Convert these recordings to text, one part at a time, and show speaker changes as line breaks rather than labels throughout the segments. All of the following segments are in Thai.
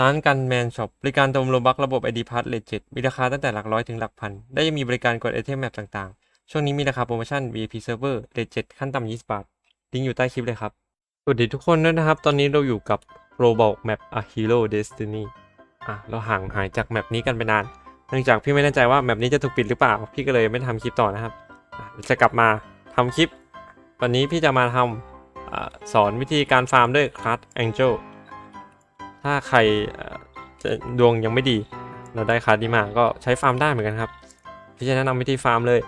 ร้านกันแมนช็อปบริการเติมโลบักระบบ ID p a s s เลทเจ็ดมีราคาตั้งแต่หลักร้อยถึงหลักพัน ได้ยังมีบริการกดไอเทมแมปต่างๆ ช่วงนี้มีราคาโปรโมชั่น VIP Server เลจ็ดขั้นต่ำ20บาทลิงก์อยู่ใต้คลิปเลยครับ สวัสดีทุกคนด้วยนะครับ ตอนนี้เราอยู่กับ Roblox Map A Hero Destiny อะ เราห่างหายจากแมปนี้กันไปนาน เนื่องจากพี่ไม่แน่ใจว่าแมปนี้จะถูกปิดหรือเปล่า พี่ก็เลยไม่ทำคลิปต่อนะครับ จะกลับมาทำคลิป วันนี้พี่จะมาทำอสอนวิธีการฟาร์มด้วย Class Angel ถ้าใครดวงยังไม่ดี เราได้คาร์ดีมาก็ใช้ฟาร์มได้เหมือนกันครับพี่จะแนะนำวิธีฟาร์มเลย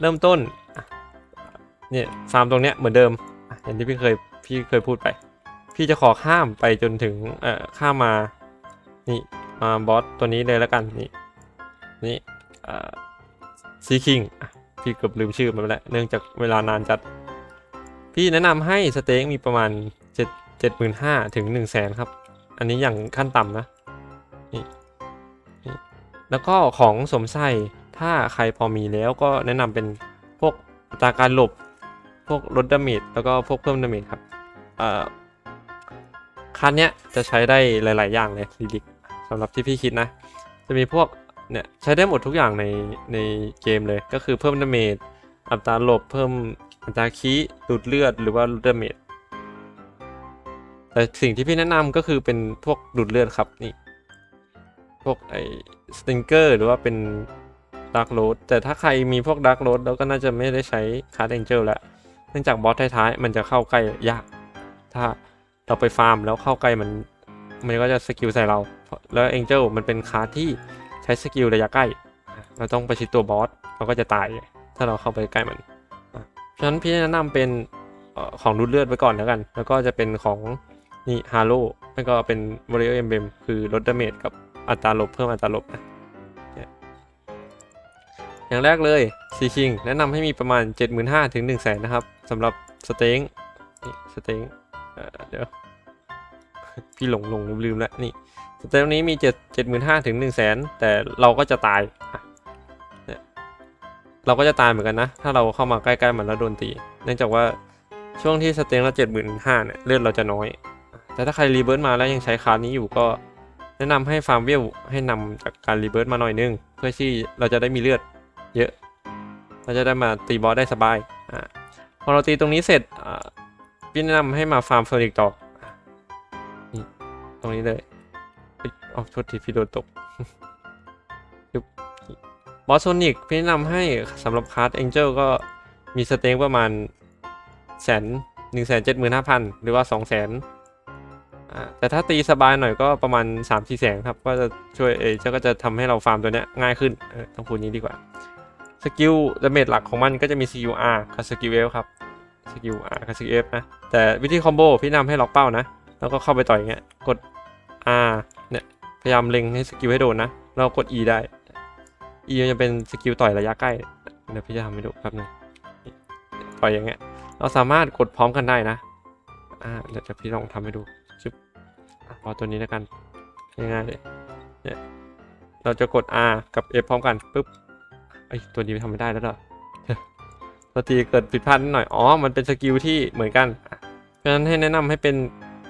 เริ่มต้นเนี่ยฟาร์มตรงเนี้ยเหมือนเดิมอย่างที่พี่เคยพี่เคยพูดไป พี่จะขอข้ามไปจนถึงเอ่อข้ามมานี่มาบอสตัวนี้เลยแล้วกันนี่นี่ซีคิงพี่เกือบลืมชื่อมันไปแล้วเนื่องจากเวลานานจัด พี่แนะนำให้สเต็กมีประมาณเจ็ดเจ็ดหมื่นห้าถึงหนึ่งแสนครับ อันนี้อย่างขั้นต่ำนะนี่นี่แล้วก็ของสวมใส่ถ้าใครพอมีแล้วก็แนะนำเป็นพวกอัตราการหลบ พวกลดดาเมจแล้วก็พวกเพิ่มดาเมจครับเอ่อคันเนี้ยจะใช้ได้หลาย ๆ อย่างเลยลิลิกสำหรับที่พี่คิดนะ จะมีพวกเนี่ยใช้ได้หมดทุกอย่างในในเกมเลยก็คือเพิ่มดาเมจอัตราหลบเพิ่มอัตราคีดูดเลือดหรือว่าลดดาเมจ แต่สิ่งที่พี่แนะนำก็คือเป็นพวกดูดเลือดครับนี่ พวกไอสติงเกอร์หรือว่าเป็นดาร์กโรดแต่ถ้าใครมีพวกดาร์กโรดแล้วก็น่าจะไม่ได้ใช้คาร์ด a องเจลแล้วเนื่องจากบอสท้ายๆ มันจะเข้าใกล้ยาก ถ้าเราไปฟาร์มแล้วเข้าใกล้มัน มันก็จะสกิลใส่เรา แล้วเองเจลมันเป็นคาร์ดที่ใช้สกิลระยะใกล้ เราต้องประชิดตัวบอสเราก็จะตาย ถ้าเราเข้าไปใกล้มันเพราะฉะนั้นพี่แนะนำเป็นของดูดเลือดไว้ก่อนแล้วกัน แล้วก็จะเป็นของ นี่ฮาโลไม่ก็เป็น Warrior Emblem คือลดดาเมจกับอัตราลบเพิ่มอัตราลบนะอย่างแรกเลยซีชิงแนะนำให้มีประมาณ 75,000ถึง1 0 0 0 0 0 นะครับสำหรับสเต็งนี่สเต็งเดี๋ยว พี่หลงหลงลืมลืมแล้วนี่สเต็งนี้มี 7 75,000ถึง1 0 0 0 0 0 แต่เราก็จะตายเราก็จะตายเหมือนกันนะ ถ้าเราเข้ามาใกล้ๆมันแล้วโดนตี เนื่องจากว่าช่วงที่สเต็งละ75,000เนี่ยเลือดเราจะน้อย แต่ถ้าใครรีเบิร์ตมาแล้วยังใช้คาร์ดนี้อยู่ก็แนะนำให้ฟาร์มเวลให้นำจากการรีเบิร์ตมาหน่อยนึง เพื่อที่เราจะได้มีเลือดเยอะ เราจะได้มาตีบอสได้สบายอ่าพอเราตีตรงนี้เสร็จอ่าพี่แนะนำให้มาฟาร์มโซนิกต่อตรงนี้เลยเอ้ยอ๋อโทษทีพี่โดนตกบบอสโซนิกพี่แนะนำให้สำหรับคาร์ดเอ็นเจลก็มีสเต็งประมาณแสนหนึ่งแสนเจ็ดหมื่นห้าพันหรือว่าสองแสน แต่ถ้าตีสบายหน่อยก็ประมาณ3 4แสนครับ ก็จะช่วยเออก็จะทำให้เราฟาร์มตัวเนี้ยง่ายขึ้นเออต้องพูดนี้ดีกว่าสกิลดาเมจหลักของมันก็จะมีสกิล R กับสกิล F ครับสกิล R กับสกิล F นะ แต่วิธีคอมโบพี่นำให้ล็อกเป้านะ แล้วก็เข้าไปต่อยอย่างเงี้ยกด R เนี่ยพยายามเล็งให้สกิลให้โดนนะแล้วกด E ได้ E จะเป็นสกิลต่อยระยะใกล้เดี๋ยวพี่จะทำให้ดูแป๊บนึงต่อยอย่างเงี้ยเราสามารถกดพร้อมกันได้นะอ่าเดี๋ยวจะพี่ลองทำให้ดู ชึบอะพอตัวนี้แล้วกันง่ายๆเลยเนี่ยเราจะกด R กับ F พร้อมกันปุ๊บไอยตัวนี้ทำไม่ได้แล้วเหรอตัวทีเกิดผิดพลาดนิดหน่อย อ๋อ มันเป็นสกิลที่เหมือนกันเพราะฉะนั้นให้แนะนำให้เป็น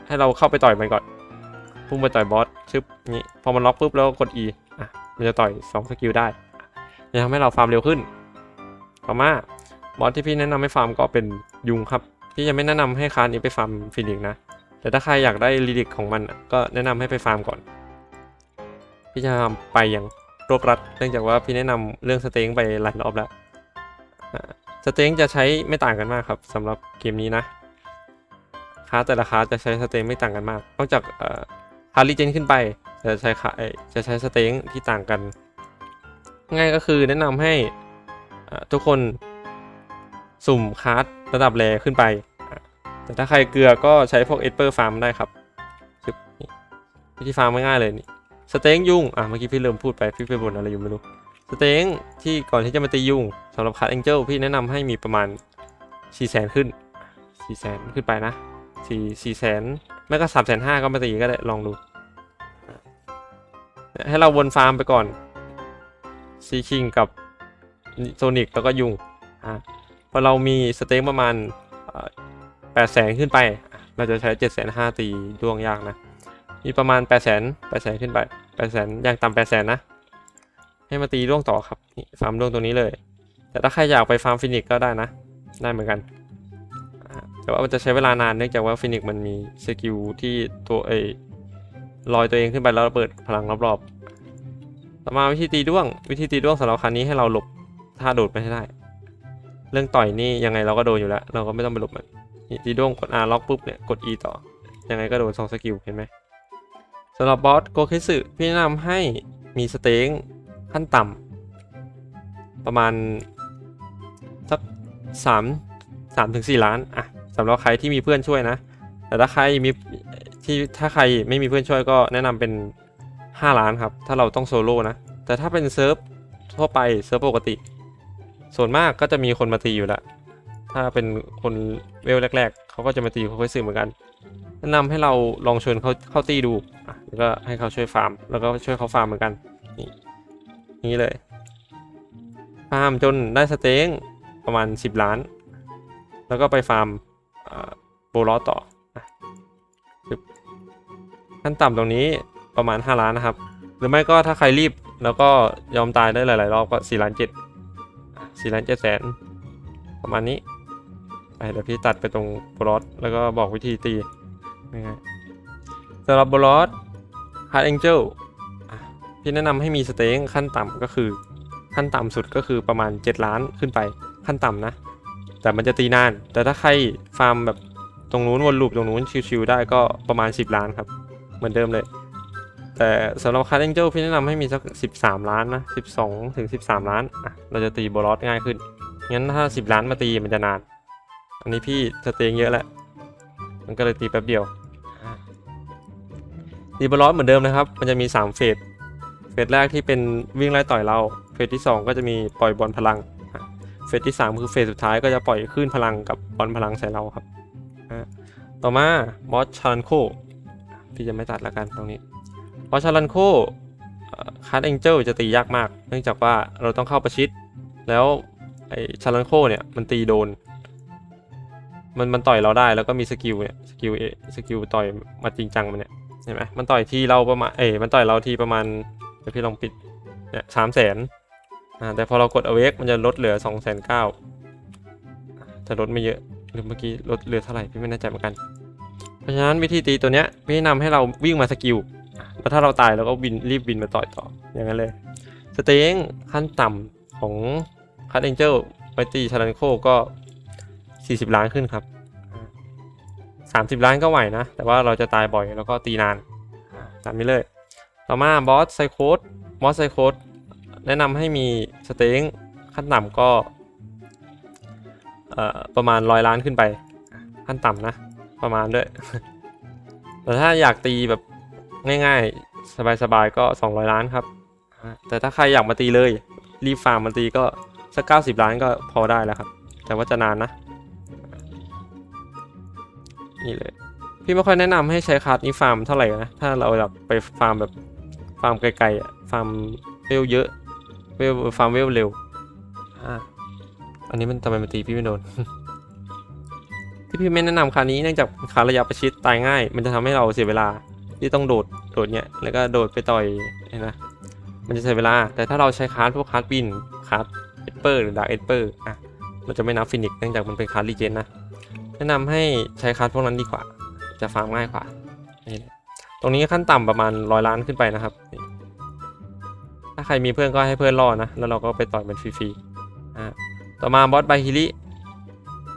ให้เราเข้าไปต่อยมันก่อนพุ่งไปต่อยบอสชึบนี้พอมันล็อกปุ๊บแล้วกด E อะมันจะต่อย2สกิลได้จะทำให้เราฟาร์มเร็วขึ้น ต่อมาบอสที่พี่แนะนำให้ฟาร์มก็เป็นยุงครับ พี่ยังไม่แนะนำให้คานนี้ไปฟาร์มฟินิกซ์นะ แต่ถ้าใครอยากได้ลิลิกของมันก็แนะนำให้ไปฟาร์มก่อน พี่จะทำไปอย่างรวบรัด เนื่องจากว่าพี่แนะนำเรื่องสเต็งไปหลายรอบแล้วสเต็งจะใช้ไม่ต่างกันมากครับสำหรับเกมนี้นะคาแต่ละคาจะใช้สเต็งไม่ต่างกันมาก นอกจากเอ่อคาร์ลิเจนขึ้นไปจะใช้คาจะใช้สเต็งที่ต่างกัน ง่ายก็คือแนะนำให้ทุกคนสุ่มคาร์ดระดับแรขึ้นไป แต่ถ้าใครเกลือก็ใช้พวกเอสเปอร์ฟาร์มได้ครับนี่วิธีฟาร์มง่ายๆเลยนี่สเต็งยุ่งอะเมื่อกี้พี่เริ่มพูดไปพี่ไปบ่นอะไรอยู่ไม่รู้สเต็งที่ก่อนที่จะมาตียุ่งสำหรับคัดแองเจิลพี่แนะนำให้มีประมาณ4ี่แสนขึ้น4ี่แสนขึ้นไปนะสี่สี่แสนไม่ก็สามแสนห้าก็มาตีก็ได้ลองดู ให้เราวนฟาร์มไปก่อนซีคิงกับโซนิกแล้วก็ยุงอะพอเรามีสเต็งประมาณ แปดแสนขึ้นไป เราจะใช้เจ็ดแสนห้าตีดวงยากนะ มีประมาณแปดแสนแปดแสนขึ้นไปแปดแสนอย่างต่ำแปดแสนนะ ให้มาตีร่วงต่อครับ นี่ฟาร์มร่วงตรงนี้เลย แต่ถ้าใครอยากไปฟาร์มฟินิกก็ได้นะ ได้เหมือนกัน แต่ว่ามันจะใช้เวลานานเนื่องจากว่าฟินิกมันมีสกิลที่ตัวเอลอยตัวเองขึ้นไปแล้วเบิดพลังรอบๆ ต่อมาวิธีตีด้วง วิธีตีด้วงสำหรับคันนี้ให้เราหลบท่าโดดไม่ได้ เรื่องต่อยนี่ยังไงเราก็โดนอยู่แล้ว เราก็ไม่ต้องไปหลบมัน นี่ตีด้งกด R ล็อกปุ๊บเนี่ยกด E ต่อ ยังไงก็โดนสองสกิลเห็นไหมสำหรับบอสโกเคสึพี่แนะนำให้มีสเต็งขั้นต่ำประมาณสักสามสามถึงสี่ล้านอะสำหรับใครที่มีเพื่อนช่วยนะ แต่ถ้าใครมีที่ถ้าใครไม่มีเพื่อนช่วยก็แนะนำเป็น 5 ล้านครับ ถ้าเราต้องโซโล่นะ แต่ถ้าเป็นเซิร์ฟทั่วไปเซิร์ฟปกติ ส่วนมากก็จะมีคนมาตีอยู่แล้ว ถ้าเป็นคนเวลแรก ๆ เขาก็จะมาตีค่อยซื้อเหมือนกันแนะนำให้เราลองชวนเขาเข้าตีดูอะแล้วก็ให้เขาช่วยฟาร์ม แล้วก็ช่วยเขาฟาร์มเหมือนกัน นี่นี่เลย ฟาร์มจนได้สเต็งประมาณ 10 ล้าน แล้วก็ไปฟาร์มโบลอต่อขั้นต่ำตรงนี้ประมาณ 5 ล้านนะครับ หรือไม่ก็ถ้าใครรีบแล้วก็ยอมตายได้หลาย ๆ รอบก็4ล้าน7 4ล้าน7แสนประมาณนี้ เดี๋ยวพี่ตัดไปตรงบลอสแล้วก็บอกวิธีตีง่ายๆสำหรับบลอสฮาร์ดแองเจลพี่แนะนำให้มีสเต็งขั้นต่ำก็คือ ขั้นต่ำสุดก็คือประมาณ 7 ล้านขึ้นไปขั้นต่ำนะ แต่มันจะตีนาน แต่ถ้าใครฟาร์มแบบตรงนู้นวนลูปตรงนู้นชิวๆได้ก็ประมาณ 10 ล้านครับ เหมือนเดิมเลย แต่สำหรับคาร์ดแองเจลพี่แนะนำให้มีสัก 13 ล้านนะ 12 ถึง 13 ล้านอะเราจะตีโบลอสง่ายขึ้นงั้นถ้า 10 ล้านมาตีมันจะนาน อันนี้พี่สเตงเยอะแล้วมันก็เลยตีแป๊บเดียวตีบอลลอสเหมือนเดิมนะครับ มันจะมี 3 เฟส เฟสแรกที่เป็นวิ่งไล่ต่อยเรา เฟสที่ 2 ก็จะมีปล่อยบอลพลัง เฟสที่ 3 คือเฟสสุดท้ายก็จะปล่อยคลื่นพลังกับบอลพลังใส่เราครับ ต่อมาบอสชารันโค พี่จะไม่ตัดละกันตรงนี้ บอสชารันโคคาร์ดแองเจลจะตียากมาก เนื่องจากว่าเราต้องเข้าประชิด แล้วไอชารันโคเนี่ยมันตีโดน มันมันต่อยเราได้แล้วก็มีสกิลเนี่ยสกิลเอสกิลต่อยมาจริงจังมันเนี่ยเห็นไหมมันต่อยทีเราประมาณเอ้มันต่อยเราทีประมาณเดี๋ยวพี่ลองปิดเนี่ยสามแสนอ่าแต่พอเรากด awake มันจะลดเหลือสองแสนเก้าแต่ลดไม่เยอะหรือเมื่อกี้ลดเหลือเท่าไหร่พี่ไม่แน่ใจเหมือนกัน เพราะฉะนั้นวิธีตีตัวเนี้ยพี่แนะนำให้เราวิ่งมาสกิลแล้วถ้าเราตายเราก็บินรีบบินมาต่อยต่ออย่างนั้นเลยสเต็งขั้นต่ำของคัตเอ็นเจลไปตีชารันโคก็ 40 ล้านขึ้นครับสามสิบล้านก็ไหวนะ แต่ว่าเราจะตายบ่อยแล้วก็ตีนานตามนี้เลย ต่อมาบอสไซโคดบอสไซโคดแนะนำให้มีสเต็งขั้นต่ำก็ประมาณร้อยล้านขึ้นไป ขั้นต่ำนะ ประมาณด้วย แต่ถ้าอยากตีแบบง่ายๆ สบายๆ ก็ 200 ล้านครับ แต่ถ้าใครอยากมาตีเลย รีบฟาร์มมาตีก็สัก 90 ล้านก็พอได้แล้วครับ แต่ว่าจะนานนะ นี่เลย พี่ไม่ค่อยแนะนำให้ใช้คาร์ดนี้ฟาร์มเท่าไหร่นะ ถ้าเราแบบไปฟาร์มแบบฟาร์มไกลๆอะฟาร์มเวลเยอะเวลฟาร์มเวลเร็วอ่าอันนี้มันทำไมมันตีพี่ไม่โดน ที่พี่ไม่แนะนำคาร์ดนี้เนื่องจากคาร์ดระยะประชิดตายง่าย มันจะทำให้เราเสียเวลาที่ต้องโดดโดดเนี้ยแล้วก็โดดไปต่อยนไหมมันจะเสียเวลา แต่ถ้าเราใช้คาร์ดพวกคาร์ดบินคาร์ดเอสเปอร์หรือดาร์เอสเปอร์อะเราจะไม่นับฟินิกซ์เนื่องจากมันเป็นคาร์ดรีเจนนะ แนะนำให้ใช้คาร์ดพวกนั้นดีกว่า จะฟาร์มง่ายกว่า ตรงนี้ขั้นต่ำประมาณร้อยล้านขึ้นไปนะครับ ถ้าใครมีเพื่อนก็ให้เพื่อนรอนะ แล้วเราก็ไปต่อยมันฟรีๆอ่าต่อมาบอสไบฮิริ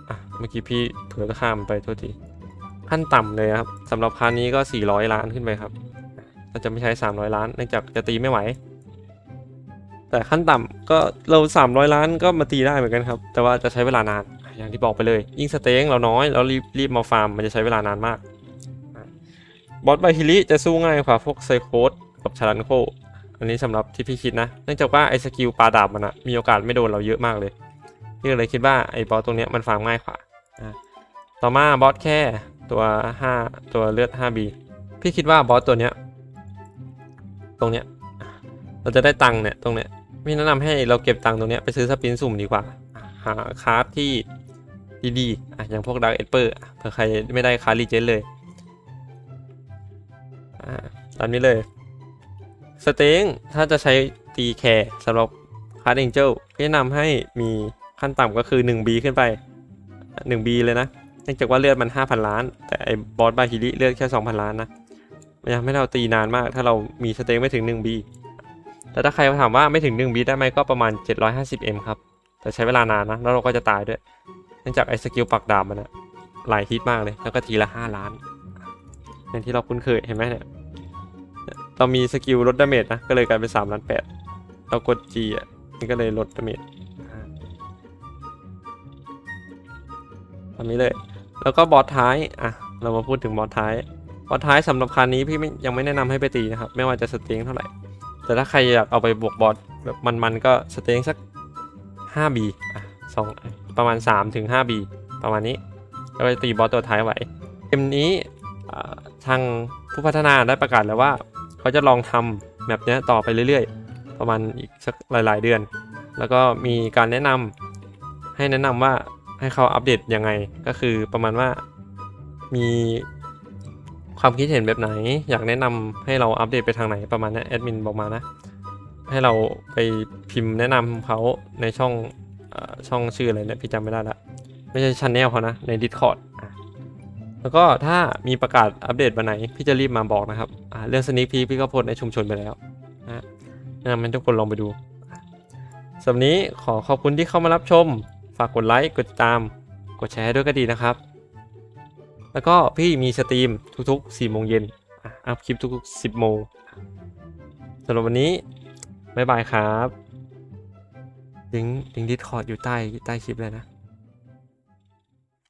อะเมื่อกี้พี่เผื่อข้ามไปโทษที ขั้นต่ำเลยครับสำหรับคาร์นี้ก็ 400 ล้านขึ้นไปครับ เราจะไม่ใช้ 300 ล้านเนื่องจากจะตีไม่ไหวแต่ขั้นต่ำก็เรา 300 ล้านก็มาตีได้เหมือนกันครับ แต่ว่าจะใช้เวลานาน อย่างที่บอกไปเลย ยิ่งสเต็งเราน้อยเรารีบรีบมาฟาร์มมันจะใช้เวลานานมากบอสไบฮิริจะสู้ง่ายกว่าพวกไซโคดกับชารันโคอันนี้สำหรับที่พี่คิดนะ เนื่องจากว่าไอ้สกิลปลาดาบมันอะมีโอกาสไม่โดนเราเยอะมากเลยพี่เลยคิดว่าไอ้บอสตรงเนี้ยมันฟาร์มง่ายกว่าต่อมาบอสแค่ตัว 5 ตัวเลือด 5B พี่คิดว่าบอสตัวเนี้ยตรงเนี้ยเราจะได้ตังค์เนี่ยตรงเนี้ยพี่แนะนำให้เราเก็บตังค์ตรงเนี้ยไปซื้อสปินสุ่มดีกว่า หาคาร์ดที่ ดีๆอะอย่างพวกดักเอสเปอร์เผื่อใครไม่ได้คาร์ดรีเจนเลยอะอ่าตามนี้เลยสเต็งถ้าจะใช้ตีแคร์สำหรับคาร์ดเองเจลแนะนำให้มีขั้นต่ำก็คือ 1B ขึ้นไป 1B เลยนะเนื่องจากว่าเลือดมัน 5,000 ล้าน แต่ไอ้บอสบาฮิริเลือดแค่ 2,000 ล้านนะมันยังไม่ให้เราตีนานมาก ถ้าเรามีสเต็งไม่ถึง 1B แต่ถ้าใครมาถามว่าไม่ถึง 1B ได้ไหมก็ประมาณ 750M ครับ แต่ใช้เวลานานนะ แล้วเราก็จะตายด้วย นื่องจากไอ้สกิลปักดาบมันอะหลายฮิตมากเลย แล้วก็ทีละ5ล้าน อย่างที่เราคุ้นเคยเห็นไหมเนี่ย เรามีสกิลลดดาเมจนะ ก็เลยกลายเป็น3ล้าน8เรากด G อะมันก็เลยลดดาเมจอ่าทำนี้เลย แล้วก็บอสท้าย อะ เรามาพูดถึงบอสท้าย บอสท้ายสำหรับคันนี้พี่ไม่ยังไม่แนะนำให้ไปตีนะครับ ไม่ว่าจะสเต็งเท่าไหร่ แต่ถ้าใครอยากเอาไปบวกบอสแบบมันๆก็สเต็งสัก 5B อะสอง ประมาณ3ถึง 5B ประมาณนี้แล้วก็จะตีบอสตัวท้ายไหวเกมนี้ทางผู้พัฒนาได้ประกาศแล้วว่า เขาจะลองทำแบบเนี้ยต่อไปเรื่อยๆ ประมาณอีกสักหลาย ๆ เดือน แล้วก็มีการแนะนำให้แนะนำว่าให้เขาอัปเดตยังไงก็คือประมาณว่ามีความคิดเห็นแบบไหน อยากแนะนำให้เราอัปเดตไปทางไหนประมาณนี้แอดมินบอกมานะ ให้เราไปพิมพ์แนะนำเขาในช่อง ช่องชื่ออะไรเนี่ยพี่จำไม่ได้ละไม่ใช่ชันแนลเขานะใน Discord อะแล้วก็ถ้ามีประกาศอัปเดตวันไหน พี่จะรีบมาบอกนะครับอ่าเรื่องสนิ k พีพี่ก็โพสในชุมชนไปแล้วนะแนะนำให้ทุกคนลองไปดูสำหรับนี้ขอขอบคุณที่เข้ามารับชม ฝากกดไลค์กดติดตาม กดแชร์ด้วยก็ดีนะครับ แล้วก็พี่มีสตรีมทุกๆ4โมงเย็นอัพคลิปทุกๆ 10โมงสำหรับวันนี้บ๊ายบายครับ ทิ้งทิ้งดิสคอร์ดอยู่ใต้ใต้คลิปเลยนะ